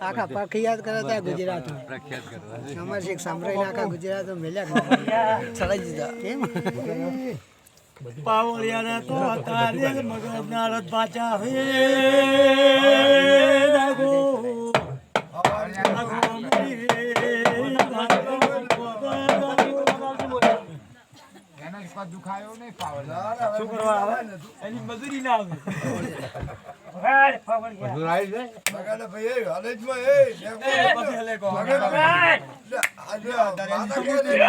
આખા પાખી યાદ કરે ત્યાં ગુજરાત અમારે શેખ સાંભળીને આખા ગુજરાત મેલ્યા ચડાઈ દીધા. કેમ? પાવળિયાના તો તારે મગજના રથ પાછા હે જાગો. શું કરવા આવે? એની મજૂરી ના આવે વગાડ, ફવડિયા. બગાડે ભાઈ, હાલેજમાં એ, એ પછી હલે કહો. વગાડ. આજે આ માતા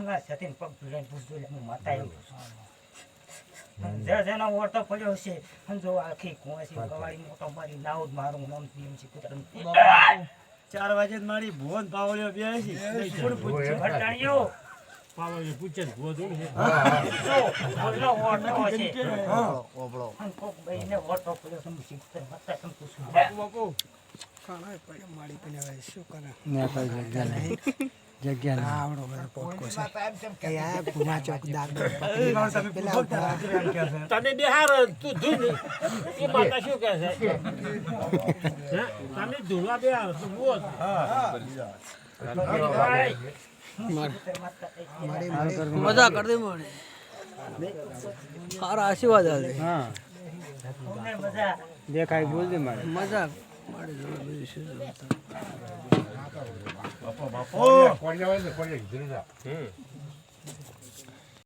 હંગાત સાથેને પગ ભીડાઈને પૂછજો એટલે હું માતા આવ્યો જે જેનો ઓટો પડ્યો છે સમજો આખી કુંવાસી ગવાળી મોટો મારી નાઉદ મારું નામ છે. ચાર વાગે મારી ભુવન પાવળીઓ બે છે. ખરચણીયું, પાવળીઓ પૂછે ભુવો થોડું છે. અને કોક ભાઈને પડ્યો શીખતો માતા પૂછું. પડ્યો માડી પણ શું કરે જગ્યા ના આવડો બધો પોટકો છે. એ આ ભૂમા. તને બિહાર તું ધૂન એ માતા શું કહે છે? તમે ધૂળવા તું બોલ મજા કરી દે મને સારા આશીર્વાદ દેખાય બોલ દે મારે. મજા. ઓ